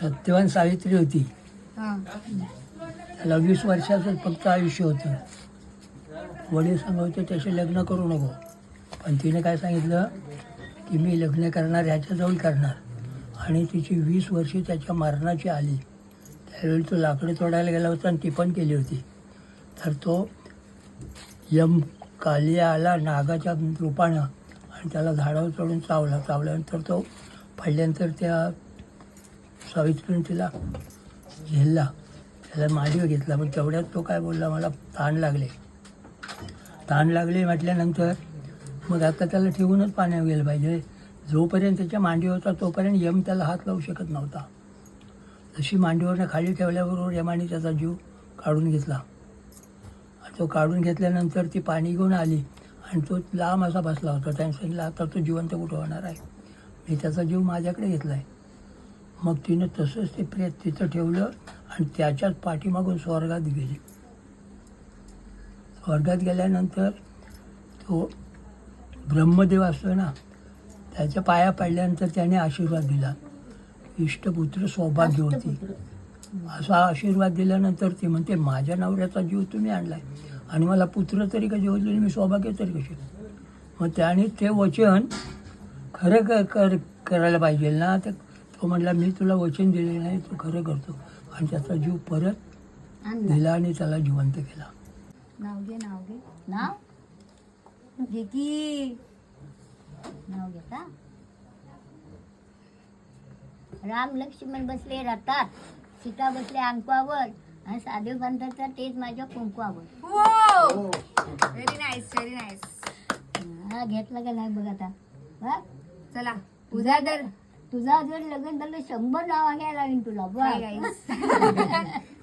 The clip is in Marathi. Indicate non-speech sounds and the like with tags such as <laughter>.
सत्यवान सावित्री होती. हा. त्याला वीस वर्षाचं फक्त आयुष्य होतं. वडील सांगायचे त्याचे लग्न करू नको. पण तिने काय सांगितलं? की मी लग्न करणार ह्याच्याजवळ करणार. आणि तिची वीस वर्षे त्याच्या मरणाची आली. त्यावेळी तो लाकडं तोडायला गेला होता आणि ती पण केली होती. तर तो यम कालिया आला नागाच्या रूपानं आणि त्याला झाडावर चढून चावला. चावल्यानंतर तो पडल्यानंतर त्या सावित्रीने तिला झेलला. त्याला मांडीवर घेतला. पण तेवढ्यात तो काय बोलला मला ताण लागले. ताण लागले म्हटल्यानंतर मग आता त्याला ठेवूनच पाण्यावर गेलं पाहिजे. जोपर्यंत त्याच्या मांडीवर होता तोपर्यंत यम त्याला हात लावू शकत नव्हता. जशी मांडीवरनं खाली ठेवल्याबरोबर यमाने त्याचा जीव काढून घेतला. आणि तो काढून घेतल्यानंतर ती पाणी घेऊन आली आणि तो लांब असा बसला होता. त्याने सांगितलं आता तो जिवंत कुठं होणार आहे? मी त्याचा जीव माझ्याकडे घेतला आहे मग तिनं तसंच ते प्रेत तिथं ठेवलं आणि त्याच्याच पाठीमागून स्वर्गात गेली. स्वर्गात गेल्यानंतर तो ब्रह्मदेव असतो ना त्याच्या पाया पडल्यानंतर त्याने आशीर्वाद दिला. इष्टपुत्र सौभाग्य होती. असा आशीर्वाद दिल्यानंतर ती म्हणते माझ्या नवऱ्याचा जीव तुम्ही आणलाय आणि मला पुत्र तरी होईल आणि मी सौभाग्य तरी कशी मग त्याने ते वचन खरं क कर करायला पाहिजे ना तर तो म्हणला मी तुला वचन दिले नाही तू खरं करतो. आणि त्याचा जीव परत दिला आणि त्याला जिवंत केला. नाव घे नाव घे. नाव? घे की. नाव घेता राम लक्ष्मण बसले रथात. सीता बसले अंकवावर. आणि साधू पंथाचा तेच माझ्या कुंकवावर. व्हेरी नाईस व्हेरी नाईस हा घेतला का नाही बघ आता? हा? चला. उद्या तर तुझा जर लग्न झालं शंभर नाव घ्यायला लागेल तुला बघ. <laughs>